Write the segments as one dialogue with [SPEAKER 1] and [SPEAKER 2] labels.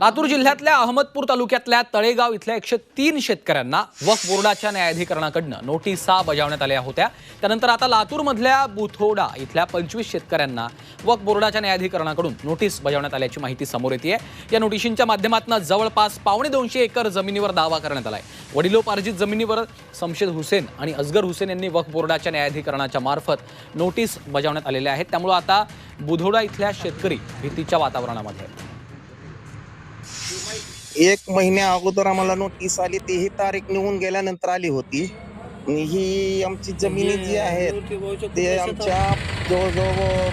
[SPEAKER 1] लातूर जिल्ह्यातल्या अहमदपूर तालुक्यातल्या तळेगाव इथल्या एकशे तीन शेतकऱ्यांना वक्फ बोर्डाच्या न्यायाधिकरणाकडनं नोटिसा बजावण्यात आल्या होत्या. त्यानंतर आता लातूरमधल्या बुथोडा इथल्या पंचवीस शेतकऱ्यांना वक्फ बोर्डाच्या न्यायाधिकरणाकडून नोटीस बजावण्यात आल्याची माहिती समोर येते या नोटिशींच्या माध्यमातून जवळपास पावणे दोनशे एकर जमिनीवर दावा करण्यात आलाय. वडिलोपार्जित जमिनीवर समशेद हुसेन आणि अजगर हुसेन यांनी वक्फ बोर्डाच्या न्यायाधिकरणाच्या मार्फत नोटीस बजावण्यात आलेल्या आहेत. त्यामुळं आता बुधोडा इथल्या शेतकरी भीतीच्या वातावरणामध्ये आहेत.
[SPEAKER 2] एक महिन्या अगोदर आम्हाला नोटीस आली ती ही तारीख निघून गेल्यानंतर आली होती. आणि ही आमची जमिनी जी आहेत ते आमच्या जवळजवळ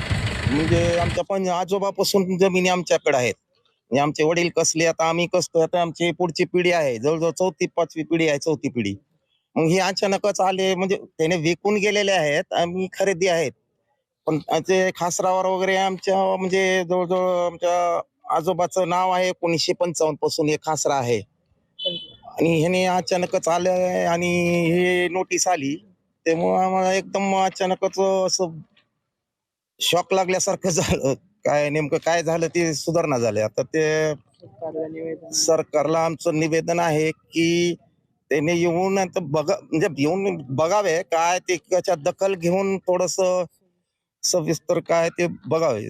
[SPEAKER 2] म्हणजे आमच्या पण आजोबापासून जमिनी आमच्याकडे आहेत. म्हणजे आमचे वडील कसले आता आम्ही कसतो आता आमची पुढची पिढी आहे. जवळजवळ चौथी पाचवी पिढी आहे चौथी पिढी. मग ही अचानकच आले म्हणजे त्याने विकून गेलेले आहेत आम्ही खरेदी आहेत. पण ते खासरावर वगैरे आमच्या म्हणजे जवळजवळ आमच्या आजोबाचं नाव आहे एकोणीसशे पंचावन्नपासून एक खासरा आहे. आणि ह्याने अचानकच आलं आणि हे नोटीस आली. त्यामुळे आम्हाला एकदम अचानकच असं शॉक लागल्यासारखं झालं. काय नेमकं काय झालं ते सुधारणा झाले. आता ते सरकारला आमचं निवेदन आहे की त्याने येऊन बघा म्हणजे येऊन बघावे. काय ते त्याच्यात दखल घेऊन थोडस सविस्तर काय ते बघावे.